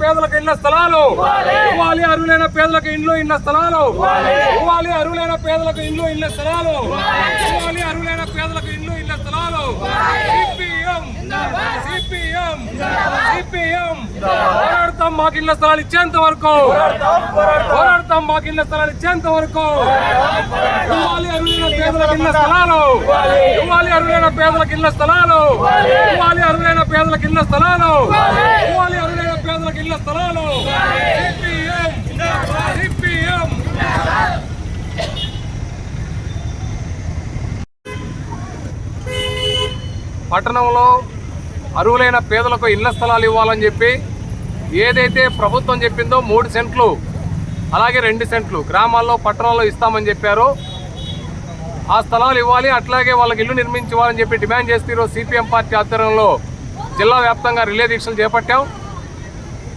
పేదలకు ఇళ్ళ స్థలాలు. ఇవ్వాలి. అరులైన పేదలకు ఇండ్లు ఇళ్ళ స్థలాలు. ఇవ్వాలి. అరులైన పేదలకు ఇండ్లు ఇళ్ళ స్థలాలు. ఇవ్వాలి. అరులైన పేదలకు ఇండ్లు ఇళ్ళ స్థలాలు. సిపిఎం. సిపిఎం. సిపిఎం. పోరాడతాం మాకు ఇళ్ళ స్థలాలు ఇచ్చేంత వరకు. పోరాడతాం మాకు ఇళ్ళ స్థలాలు ఇచ్చేంత వరకు. ఇవ్వాలి అరులైన పేదలకు ఇళ్ళ స్థలాలు. ఇవ్వాలి. అరులైన పేదలకు ఇళ్ళ స్థలాలు. ఇవ్వాలి. అరులైన పేదలకు ఇళ్ళ స్థలాలు. ఇవ్వాలి. అరులైన పేదలకు ఇళ్ళ స్థలాలు పట్టణంలో అరువులైన పేదలకు ఇళ్ళ స్థలాలు ఇవ్వాలని చెప్పి ఏదైతే ప్రభుత్వం చెప్పిందో మూడు సెంట్లు అలాగే రెండు సెంట్లు గ్రామాల్లో పట్టణాల్లో ఇస్తామని చెప్పారు. ఆ స్థలాలు ఇవ్వాలి అట్లాగే వాళ్ళకి ఇల్లు నిర్మించి చెప్పి డిమాండ్ చేస్తూ ఈరోజు సిపిఎం పార్టీ ఆధ్వర్యంలో. జిల్లా వ్యాప్తంగా రిలే దీక్షలు చేపట్టాం.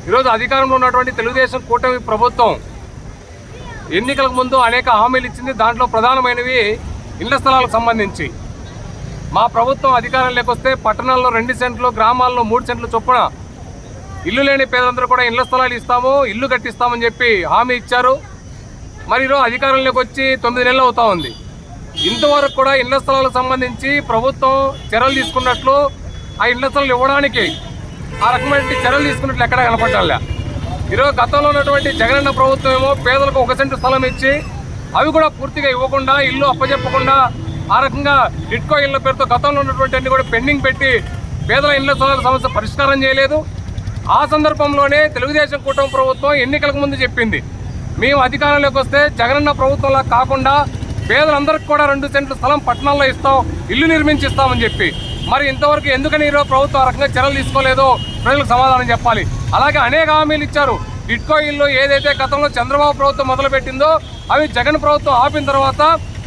ఈరోజు అధికారంలో ఉన్నటువంటి తెలుగుదేశం కూటమి ప్రభుత్వం ఎన్నికలకు ముందు అనేక హామీలు ఇచ్చింది. దాంట్లో ప్రధానమైనవి ఇళ్ళ స్థలాలకు సంబంధించి. మా ప్రభుత్వం అధికారం లేకొస్తే పట్టణాల్లో రెండు సెంట్లు గ్రామాల్లో మూడు సెంట్లు చొప్పున ఇల్లు లేని పేదలందరూ కూడా ఇళ్ళ స్థలాలు ఇస్తాము ఇల్లు కట్టిస్తామని చెప్పి హామీ ఇచ్చారు. మరి ఈరోజు అధికారంలోకి వచ్చి తొమ్మిది నెలలు అవుతా ఉంది. ఇంతవరకు కూడా ఇళ్ళ స్థలాలకు సంబంధించి ప్రభుత్వం చర్యలు తీసుకున్నట్లు ఆ ఇళ్ళ స్థలాలు ఇవ్వడానికి ఆ రకమైన చర్యలు తీసుకున్నట్లు ఎక్కడ కనపడాలి ఈరోజు గతంలో ఉన్నటువంటి జగనన్న ప్రభుత్వం ఏమో పేదలకు ఒక సెంటు స్థలం ఇచ్చి అవి కూడా పూర్తిగా ఇవ్వకుండా ఇల్లు అప్పచెప్పకుండా ఆ రకంగా ఇట్కో ఇళ్ళ పేరుతో గతంలో ఉన్నటువంటి అన్ని కూడా పెండింగ్ పెట్టి పేదల ఇళ్ళ స్థలాల సమస్య పరిష్కారం చేయలేదు. ఆ సందర్భంలోనే తెలుగుదేశం కూటమి ప్రభుత్వం ఎన్నికలకు ముందు చెప్పింది. మేము అధికారంలోకి వస్తే జగనన్న ప్రభుత్వంలా కాకుండా పేదలందరికీ కూడా రెండు సెంట్ల స్థలం పట్టణాల్లో ఇస్తాం ఇల్లు నిర్మించి ఇస్తామని చెప్పి. మరి ఇంతవరకు ఎందుకని ఈరోజు ప్రభుత్వం ఆ రకంగా చర్యలు తీసుకోలేదో ప్రజలకు సమాధానం చెప్పాలి. అలాగే అనేక హామీలు ఇచ్చారు. ఇట్కో ఇల్లు ఏదైతే గతంలో చంద్రబాబు ప్రభుత్వం మొదలుపెట్టిందో అవి జగన్ ప్రభుత్వం ఆపిన తర్వాత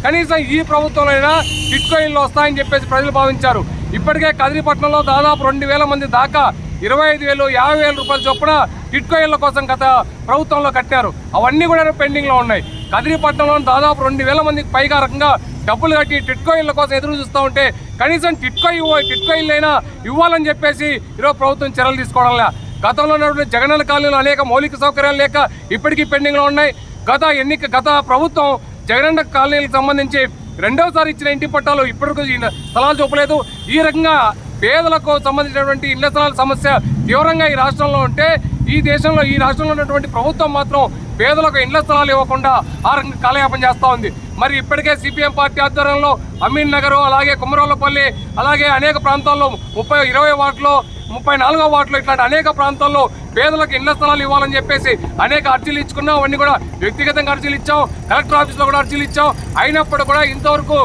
కనీసం ఈ ప్రభుత్వంలో ఇట్కో ఇల్లు వస్తాయని చెప్పేసి ప్రజలు భావించారు. ఇప్పటికే కదిరిపట్నంలో దాదాపు రెండు వేల మంది దాకా ఇరవై ఐదు వేలు యాభై వేల రూపాయల చొప్పున టిట్కో ఇళ్ళ కోసం గత ప్రభుత్వంలో కట్టారు. అవన్నీ కూడా పెండింగ్లో ఉన్నాయి. కదిరిపట్నంలో దాదాపు రెండు వేల మందికి పైగా రకంగా డబ్బులు కట్టి టిట్కో కోసం ఎదురు చూస్తూ ఉంటే కనీసం టిట్కో ఇవ్వ టిట్కో అయినా ఇవ్వాలని చెప్పేసి ఈరోజు ప్రభుత్వం చర్యలు తీసుకోవడంలా. గతంలో ఉన్నటువంటి జగనన్న కాలనీలో అనేక మౌలిక సౌకర్యాలు లేక ఇప్పటికీ పెండింగ్లో ఉన్నాయి. గత ఎన్నిక గత ప్రభుత్వం జగనన్న కాలనీలకు సంబంధించి రెండవసారి ఇచ్చిన ఇంటి పట్టాలు ఇప్పటికీ స్థలాలు చూపలేదు. ఈ రకంగా పేదలకు సంబంధించినటువంటి ఇళ్ళ స్థలాల సమస్య తీవ్రంగా ఈ రాష్ట్రంలో ఉంటే ఈ దేశంలో ఈ రాష్ట్రంలో ఉన్నటువంటి ప్రభుత్వం మాత్రం పేదలకు ఇళ్ళ స్థలాలు ఇవ్వకుండా ఆ రకంగా కాలయాపన చేస్తూ ఉంది. మరి ఇప్పటికే సిపిఎం పార్టీ ఆధ్వర్యంలో అమీన్ నగర్ అలాగే కుమరోళ్ళపల్లి అలాగే అనేక ప్రాంతాల్లో ముప్పై ఇరవై వార్డులో ముప్పై నాలుగో వార్డులో ఇట్లాంటి అనేక ప్రాంతాల్లో పేదలకు ఇళ్ళ స్థలాలు ఇవ్వాలని చెప్పేసి అనేక అర్జీలు ఇచ్చుకున్నాం. అవన్నీ కూడా వ్యక్తిగతంగా అర్జీలు ఇచ్చాం. కలెక్టర్ ఆఫీస్లో కూడా అర్జీలు ఇచ్చాం. అయినప్పుడు కూడా ఇంతవరకు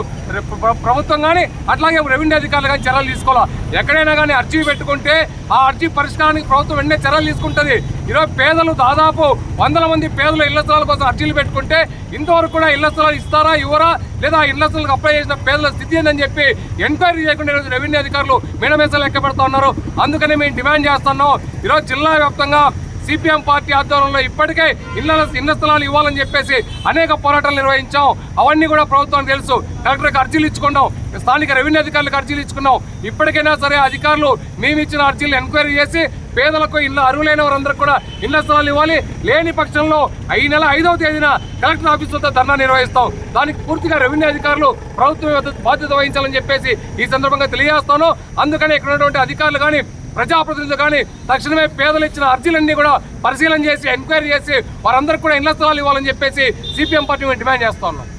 ప్రభుత్వం కానీ అట్లాగే రెవెన్యూ అధికారులు కానీ చర్యలు తీసుకోవాలి? ఎక్కడైనా కానీ అర్జీ పెట్టుకుంటే ఆ అర్జీ పరిష్కారానికి ప్రభుత్వం వెంటనే చర్యలు తీసుకుంటుంది. ఈరోజు పేదలు దాదాపు వందల మంది పేదలు ఇళ్ళ స్థలాల కోసం అర్జీలు పెట్టుకుంటే ఇంతవరకు కూడా ఇళ్ళ స్థలాలు ఇస్తారా ఇవ్వరా? లేదా ఇళ్ళ స్థలాలకు అప్లై చేసిన పేదల స్థితి ఏందని చెప్పి ఎంక్వైరీ చేయకుండా ఈరోజు రెవెన్యూ అధికారులు మీనమేసాలు లెక్క పెడతా ఉన్నారు. అందుకనే మేము డిమాండ్ చేస్తున్నాం. ఈరోజు జిల్లా వ్యాప్తంగా సిపిఎం పార్టీ ఆధ్వర్యంలో ఇప్పటికే ఇళ్ళ ఇళ్ళ స్థలాలు ఇవ్వాలని చెప్పేసి అనేక పోరాటాలు నిర్వహించాం. అవన్నీ కూడా ప్రభుత్వానికి తెలుసు. కలెక్టర్కి అర్జీలు ఇచ్చుకున్నాం. స్థానిక రెవెన్యూ అధికారులకు అర్జీలు ఇచ్చుకున్నాం. ఇప్పటికైనా సరే అధికారులు మేము ఇచ్చిన అర్జీలు ఎంక్వైరీ చేసి పేదలకు ఇళ్ళ లేని వారందరూ కూడా ఇళ్ళ స్థలాలు ఇవ్వాలి. లేని పక్షంలో ఈ నెల ఐదవ తేదీన కలెక్టర్ ఆఫీస్ వద్ద ధర్నా నిర్వహిస్తాం. దానికి పూర్తిగా రెవెన్యూ అధికారులు ప్రభుత్వం బాధ్యత వహించాలని చెప్పేసి ఈ సందర్భంగా తెలియజేస్తాను. అందుకని ఇక్కడ ఉన్నటువంటి అధికారులు కానీ ప్రజాప్రతినిధులు కానీ తక్షణమే పేదలు ఇచ్చిన అర్జీలన్నీ కూడా పరిశీలన చేసి ఎంక్వైరీ చేసి వారందరికీ కూడా ఇళ్ళ స్థలాలు ఇవ్వాలని చెప్పేసి సిపిఎం పార్టీ మేము డిమాండ్ చేస్తా ఉన్నాం.